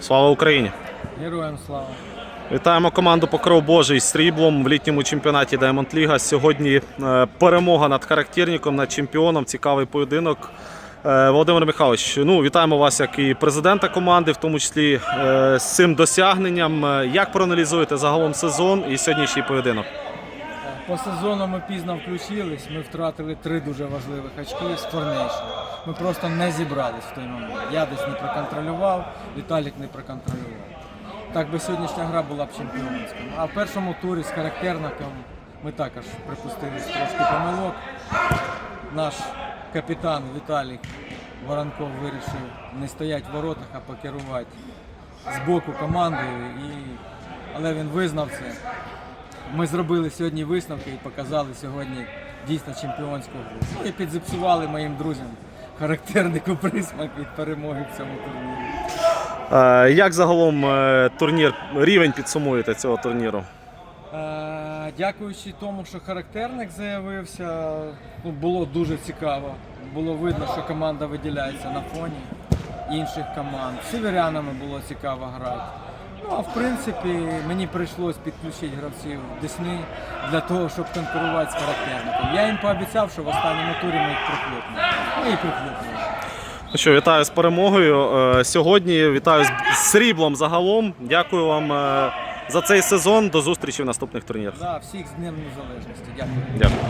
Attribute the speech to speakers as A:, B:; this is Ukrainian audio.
A: Слава Україні!
B: Героям слава.
A: Вітаємо команду Покров Божий з сріблом в літньому чемпіонаті Diamond League. Сьогодні е, перемога над характерником, над чемпіоном. Цікавий поєдинок. Е, Володимир Михайлович, ну вітаємо вас як і президента команди, в тому числі е, з цим досягненням. Як проаналізуєте загалом сезон і сьогоднішній поєдинок?
B: По сезону ми пізно включились, ми втратили три дуже важливих очки з Торнейшн. Ми просто не зібрались в той момент. Я десь не проконтролював, Віталік не проконтролював. Так би сьогоднішня гра була б чемпіонською. А в першому турі з характерником ми також припустили трошки помилок. Наш капітан Віталік Воронков вирішив не стояти в воротах, а покерувати з боку командою. І... Але він визнав це. Ми зробили сьогодні висновки і показали сьогодні дійсно чемпіонську гру. Ну, І підзіпсували моїм друзям характернику присмак від перемоги в цьому турнірі.
A: Е, Як загалом е, турнір, рівень підсумуєте цього турніру?
B: Е, Дякуючи тому, що характерник заявився, ну, було дуже цікаво. Було видно, що команда виділяється на фоні інших команд. З северянами було цікаво грати. Ну, а в принципі, мені прийшлось підключити гравців Десни для того, щоб конкурувати з характерником. Я їм пообіцяв, що в останньому турі ми їх прихлопнемо. Ми і прихлопнули.
A: Ну що, вітаю з перемогою. Е, Сьогодні вітаю з з сріблом загалом. Дякую вам е, за цей сезон. До зустрічі в наступних турнірах.
B: Да, всіх з Днем Незалежності. Дякую.
A: Дякую.